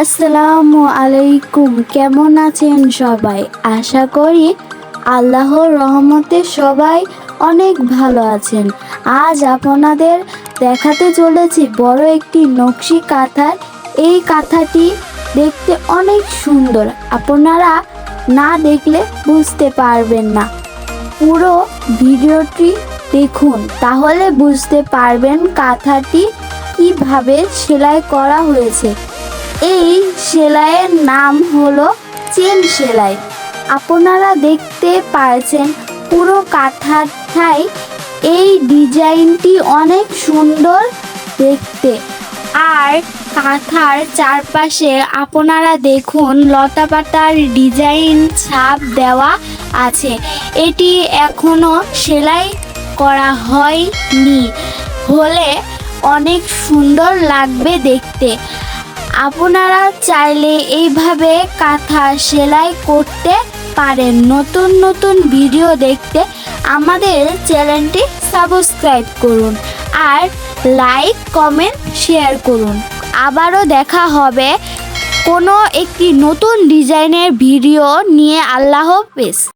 আসসালামু আলাইকুম, কেমন আছেন সবাই? আশা করি আল্লাহর রহমতে সবাই অনেক ভালো আছেন। আজ আপনাদের দেখাতে চলেছি বড় একটি নকশি কাঁথার এই কাঁথাটি দেখতে অনেক সুন্দর। আপনারা না দেখলে বুঝতে পারবেন না। পুরো ভিডিওটি দেখুন, তাহলে বুঝতে পারবেন কাঁথাটি কীভাবে সেলাই করা হয়েছে। এই সেলাইয়ের নাম হলো চেন সেলাই। আপনারা দেখতে পাচ্ছেন পুরো কাঁথাটাই। এই ডিজাইনটি অনেক সুন্দর দেখতে। আর কাঁথার চারপাশে আপনারা দেখুন লতাপাতার ডিজাইন ছাপ দেওয়া আছে। এটি এখনও সেলাই করা হয়নি। হলে অনেক সুন্দর লাগবে দেখতে। আপনারা চাইলে এইভাবে কাঁথা সেলাই করতে পারেন। নতুন নতুন ভিডিও দেখতে আমাদের চ্যানেলটি সাবস্ক্রাইব করুন আর লাইক, কমেন্ট, শেয়ার করুন। আবারও দেখা হবে কোনো একটি নতুন ডিজাইনের ভিডিও নিয়ে। আল্লাহ হাফেজ।